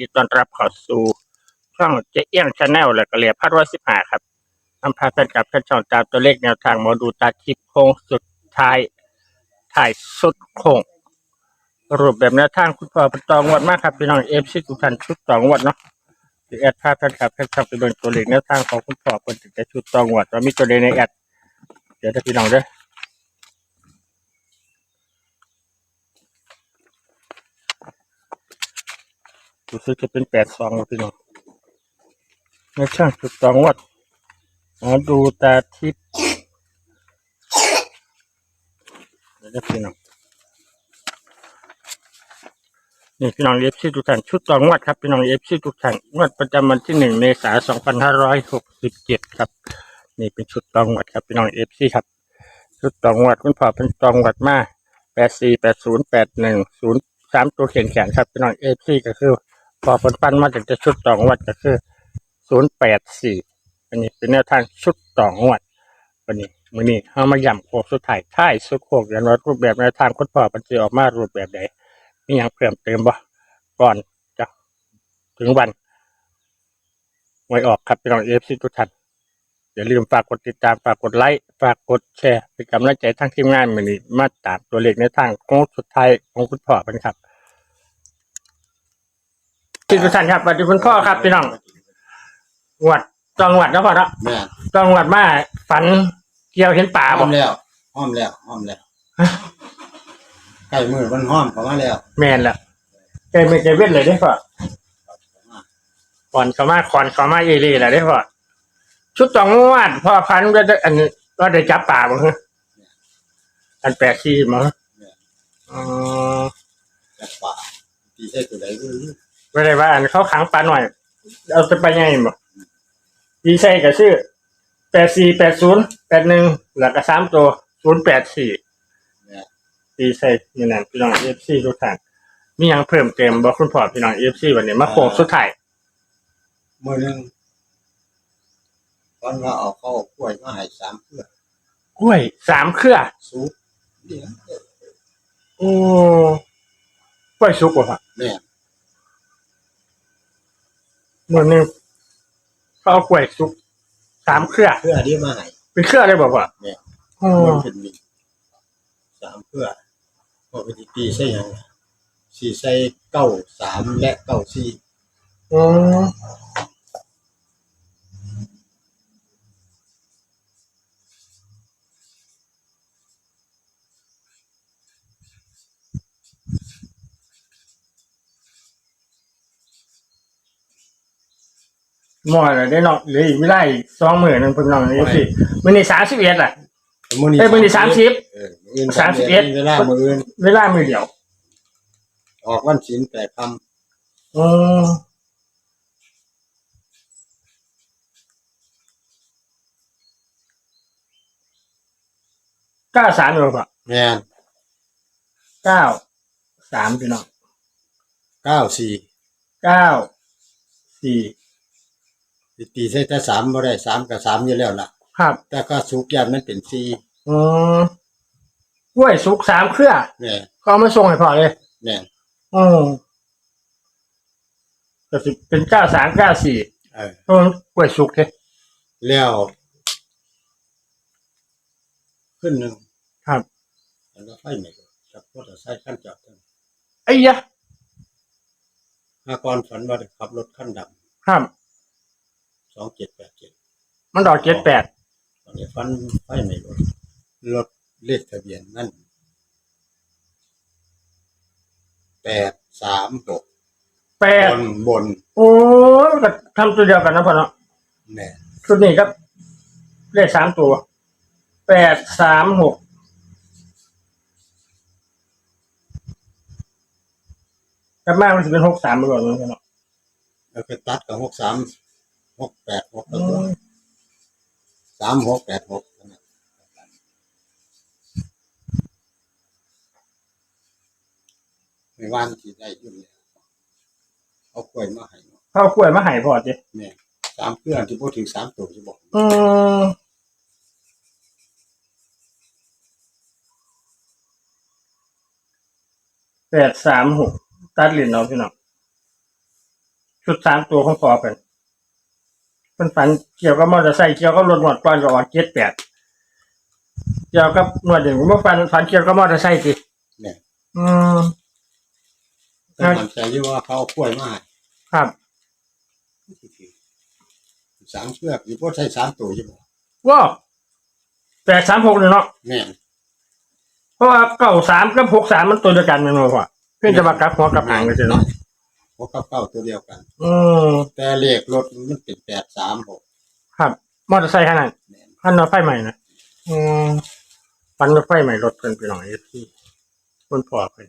ดีต้อนรับเข้าสู่ช่องเจ๊เอี้ยงชาแนลและก็เรียพัดร้อยสิบห้าครับนำพาแฟนคลับท่านช่องตามตัวเลขแนวทางหมอดูตาทิพย์โค้งสุดท้ายถ่ายสุดโค้งรูปแบบแนวทางคุณพ่อป็นตองวัดมากครับพี่น้องเอฟซีทุกท่านชุดตองวัดเนาะหรือแอดพาแฟนคลับท่านช่องไปเบิ่งตัวเลขแนวทางของคุณพ่อเป็นถึงจะชุดตองวัดว่ามีตัวเลขในแอดเดี๋ยวถ้าพี่น้องเด้อ รู้สึกจะเป็นแปดสองพี่น้องในช่างจุดสองวัดมาดูตาทิพย์เดี๋ยวนะพี่น้องนี่พี่น้องเอฟซีทุกท่านชุดสองวัดครับพี่น้องเอฟซีทุกท่านงวดประจำวันที่หนึ่งเมษายนสองพันห้าร้อยหกสิบเจ็ดครับ นี่เป็นชุดตองวัดครับพี่น้องเอฟซีครับ ชุดตองวัดคุณพ่อเป็นตองวัดมาแปดสี่แปดศูนย์แปดหนึ่งศูนย์สามตัวเขียนแขนครับพี่น้องเอฟซีก็คือ พอผลปั้นมาจากจะชุดต่องวดก็คือศูนย์แปดสี่อันนี้เป็นแนวทางชุดต่องวดวันนี้มือนี้เอามาย่ำโคกสุดท้ายท้ายสุดโคกอย่างว่ารูปแบบแนวทางคุณพ่อมันจะออกมารูปแบบใดมีอย่างเพิ่มเติมบ่ก่อนจะถึงวันไว้ออกครับพี่น้องเอฟซีทุกท่านอย่าลืมฝากกดติดตามฝากกดไลค์ฝากกดแชร์เป็นกำลังใจทั้งทีมงานมือนี้มาตามตัวเลขในทางโค้งสุดท้ายของคุณพ่อเป็นครับ ที่ทุกท่านครับสวัสดีคุณพ่อครับพี่น้องหวัดจังหวัดนครเนาะแม่นจังหวัดมาฝันเกี่ยวเห็นป่าห้บ่อมแล้วห้อมแล้วห้อมแล้วใกล้มือมันห้อมเข้ามาแล้วแมนละใจไม่ใจเว้นเลยได้อพ่อก่อนเขามาคอนเขามาเอรีแหละได้อพ่อชุดจังหวัดพ่อพันธุ์ก็ได้อันนี้ก็ได้จับป่าบ่ฮะอันแปลกที่มั้งอ๋อจับป่าตีใส่ตัวใดก็รู้ ไม่ได้ว่าอันเขาขังปลาหน่อย เอาจะไปไงบ่ดีใส่ก็ชื่อแปดสี่แปดศูนย์แปดหนึ่งแล้วก็สามตัวศูนย์แปดสี่เนี่ยดีใส่นี่นั่นพี่น้องเอฟซีทุกท่านมีหยังเพิ่มเติมบอกคุณพ่อพี่น้องเอฟซีวันนี้มาโค้งสุดท้ายมือหนึงตอนว่าเอาเข้าวกล้วยมาให้สามเพื่อกล้วยสามเครือซุปเลี้ยงโอ้กล้วยสุกว่ะครับแม่น มือหนึงเขาเอากล้วยสุกสามเครือเพื่อที่มาให้เป็นเครือเลยบอกว่าเนี่ยโอ้มันเป็นมีสามเพื่อพอไปตีตีใส่หยังสี่ใส่เก้าสามและเก้าสี่อืม หมอเลยได้เนาะเหลืออีกไม่ได้สองหมื่นหนึ่งพี่น้องเอฟซีมันในสามสิบเอ็ดอะมื้อนี้เอ้ยมื้อนี้30เออมื้ออื่นสามสิบเอ็ดเวลามื้ออื่นเวลามือเดียวออกวันศีลแปดคำอืมเก้าสามอยู่ป่ะแม่นเก้าสามพี่น้องเก้าสี่เก้าสี่ ตีใส่แต่สามบ่ได้สามกับสามอยู่แล้วล่ะ ครับแต่ก็สุกยามมันเป็นสี่อืมกล้วยสุกสามเครือแม่นก็เอามาส่งให้พ่อเลยแม่นอืมก็สิเป็นเก้าสามเก้าสี่เออเพราะมันกล้วยสุกเลยแล้วขึ้นหนึ่งครับ แล้วก็ไฟไหม้กับมอเตอร์ไซค์ขั้นจอดทั้งไอ้ยะห้ากรฝันว่าได้ขับรถขั้นดครับำ สองเจ็ดแปดเจ็ดมันดอกเจ็ดแปดตอนนี้ฝันไฟไหม้รถรถเลขทะเบียนนั่นแปดสามหกแปดบนบนโอ้ยก็ทำตัวเดียวกันนะพ่อเนาะแม่ชุดนี้ครับเลขสามตัวแปดสามหกกลับมามันจะเป็นหกสามไปก่อนเลยเนาะแล้วก็ตัดกับหกสาม หกแปดหกแล้วก็สามหกแปดหกนั่นน่ะไม่ว่านที่ได้อยุ่นเลยเอากล้วยมาให้เนาะเข้าวกล้วยมาใหายพอจีแม่สามเพื่อนที่พูดถึงสามตัวที่บอกอืมแปดสามหกตัดเหรียญเนาะพี่น้องชุดสามตัวของพอเป็น เป็นฝันเกี่ยวกับมอเตอร์ไซค์เกี่ยวกับรถหมดก่อนก็ออกเจ็ดแปดเกี่ยวกับหนวดหนึ่งว่าฝันฝันเกี่ยวกับมอเตอร์ไซค์สิเนี่ย อืม แต่มันใจอยู่ว่าเขาเอากล้วยมาให้ครับสามเชือกอยู่บ่ใช่สามตัวใช่บ่ว้าวแปดสามหกเลยเนาะแม่นเพราะว่าเก้าสามกับหกสามมันตัวเดียวกันแมันมาพอเพื่อจะมากลับหัวกลับหางกันสิเนาะ หัวกับเก้าตัวเดียวกัน อืมแต่เลขรถมันเป็นแปดสามหกครับ มอเตอร์ไซค์ขนาดแม่นขันรถไฟใหม่นะอืมฟันรถไฟใหม่รถเพิ่นไปหน่อยที่คนพอเพิ่น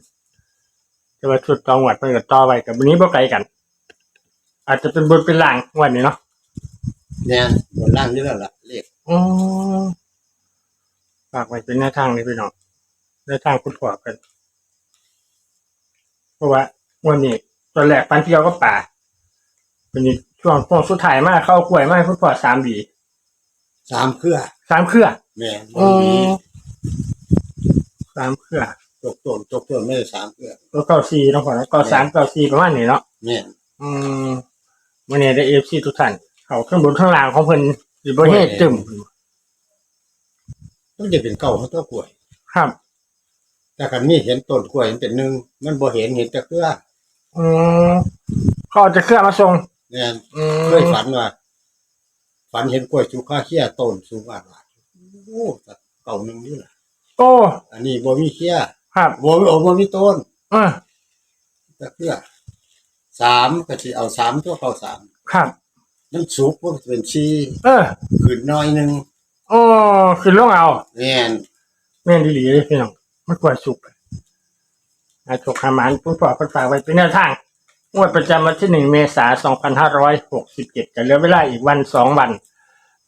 แต่ว่าชุดกองวัดเพิ่นก็ต่อไว้กับวันนี้บ่ไกลกัน อาจจะเป็นบนเป็นล่างวันนี้เนาะแม่นบนล่างนี่แล้วล่ะเลขอืมฝากไว้เป็นแนวทางเลยพี่น้องแนวทางคุณพ่อเพิ่นเพราะว่าวันนี้ ตอนแรกปันเที่ยวก็ป่าวันนี้ช่วงช่วงสุดท้ายมากเข้ากล้วยมากคุณพ่อสามบีสามเครือสามเครือแม่นอืบ่มีมสามเครือตกต้นตกต้นไม่ได้สามเครือก็เก้าสี่เนาะพ่อเนาะเก้าสามเก้าสี่ประมาณนี้เนาะแม่นอืมวันนี้ได้เอฟซีทุกท่านเขาเครื่องบนข้างล่างของเพิ่นสิบ่เฮ็ดจึมต้องจะเป็นเก้าเขาตัวกล้วย ครับ แต่คันนี้เห็นต้นกล้วยมันเป็นหนึ่งมันบ่เห็นเห็นแต่เครือ อืมเขาเอาจะเครื่องมาส่งแม่นอืมเคยฝันว่าฝันเห็นกล้วยชูคาเคียต้นสูงว่าว่าโอ้แต่เก่าหนึ่งนี่แหละโอ้อันนี้บ่มีเคียครับบ่มีโอ้บ่มีต้นเออแต่เครือสามก็สิเอาสามตัวเข้าสามครับ มันสุกมันก็เป็นชีเออขึ้นหน้อยหนึงโอ้คือลงเอาแม่นแม่นดีๆเลยพี่น้องมันควรสุกอาจกหามานผู้ปกครองฝากไว้เป็นแนวทางงวดประจำวันที่หนึ่งเมษายนสองพันห้าร้อยหกสิบเจ็ดจะเหลือเวลาอีกวันสองวัน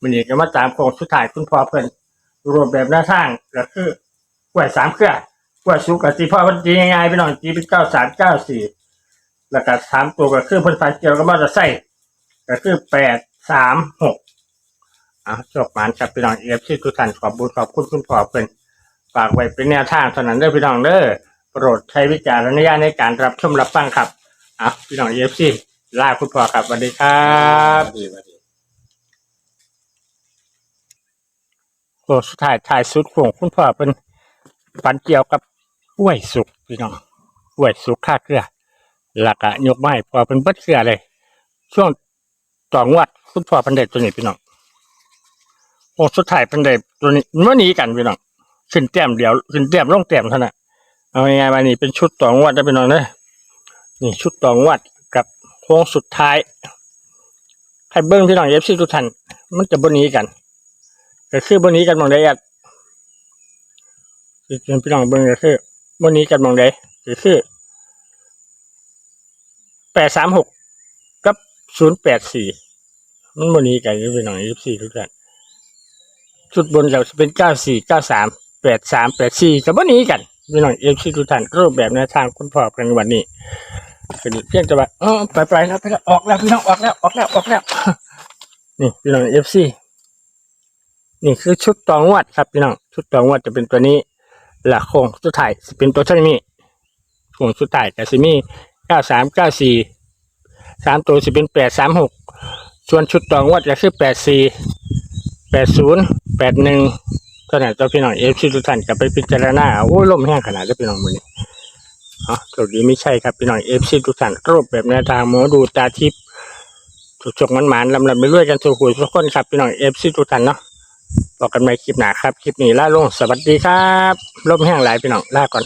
มันนี้ก็มาตามโครงสุดท้ายคุณพ่อเพิ่นรวมแบบแนวทางก็คือกล้วยสามเครือกล้วยสุกกับสีพ่อเพิ่นจีง่ายๆพี่น้องจีเป็นเก้าสามเก้าสี่แล้วก็สามตัวก็คือเพิ่นฟันเกี่ยวกับมอเตอร์ไซค์ก็คือแปดสามหกอะจบมานครับพี่น้องเอฟซีทุกท่านขอบคุณขอบคุณคุณพ่อเพิ่นฝากไว้เป็นแนวทางเท่านั้นเด้อพี่น้องเด้อ โปรดใช้วิจารณญาณในการรับชมรับฟังครับอะพี่น้องเอฟซีลาคุณพ่อครับสวัสดีครับดีว่าดีโอ้สุดท้ายถ่ายสุดของคุณพ่อเป็นฝันเกี่ยวกับกล้วยสุกพี่น้องกล้วยสุกค่าเกลือหลักอะยกไม้พอเป็นเบิดเกลือเลย ช่วงต่องวัดคุณพ่อเป็นเด็ตัวนี้พี่น้องโอ้สุดท้ายเป็นเด็ตัวนี้มันหนีกันพี่น้องขึ้นแต้มเดียวขึ้นแต้มลงแต้มเท่านั้น เอาง่ายๆมานี่เป็นชุดต่องวัดได้พี่น้องเด้อนี่ชุดต่องวัดกับโค้งสุดท้ายใครเบิ้งพี่น้องเอฟซีทุกท่านมันจะบนนี้กันก็คือบนนี้กันมองได้อะคือเป็นพี่น้องเบิ่งก็คือบนนี้กันมองได้ก็คือแปดสามหกกับศูนย์แปดสี่มันบนนี้กันพี่น้องยี่สี่ทุกท่านชุดบนเราจะเป็นเก้าสี่เก้าสามแปดสามแปดสี่กับบนนี้กัน พี่น้องเอฟซีทุกท่านรูปแบบแนวทางคุณพ่อกันวันนี้เป็นเพียงแต่ว่าเออไปไปแล้วไปแล้วออกแล้วพี่น้องออกแล้วออกแล้วออกแล้ว นี่พี่น้องเอฟซีนี่คือชุดตองวดครับพี่น้องชุดตองวดจะเป็นตัวนี้หลักโครงสุดท้ายสิเป็นตัวเท่านี้โครงสุดท้ายแต่สิมี่เก้าสามเก้าสี่สามตัวสิเป็นแปดสามหกส่วนชุดตองวดก็คือแปดสี่แปดศูนย์แปดหนึ่ง เท่านั้นตัวพี่น้องเอฟซีทุกท่านกลับไปพิจารณาโอ้ยลมแห้งขนาดเจ้าพี่น้องมือนี้อ๋อตัวดีไม่ใช่ครับพี่น้องเอฟซีทุกท่านรูปแบบแนวทางหมอดูตาทิพย์ถูกจกมันหมานลำลำไปเรื่อยกันสู่หูทุกคนครับพี่น้องเอฟซีทุกท่านเนาะบอกกันใหม่คลิปหนาครับ คลิปนี้ล่าลงสวัสดีครับลมแห้งหลายพี่น้องล่าก่อน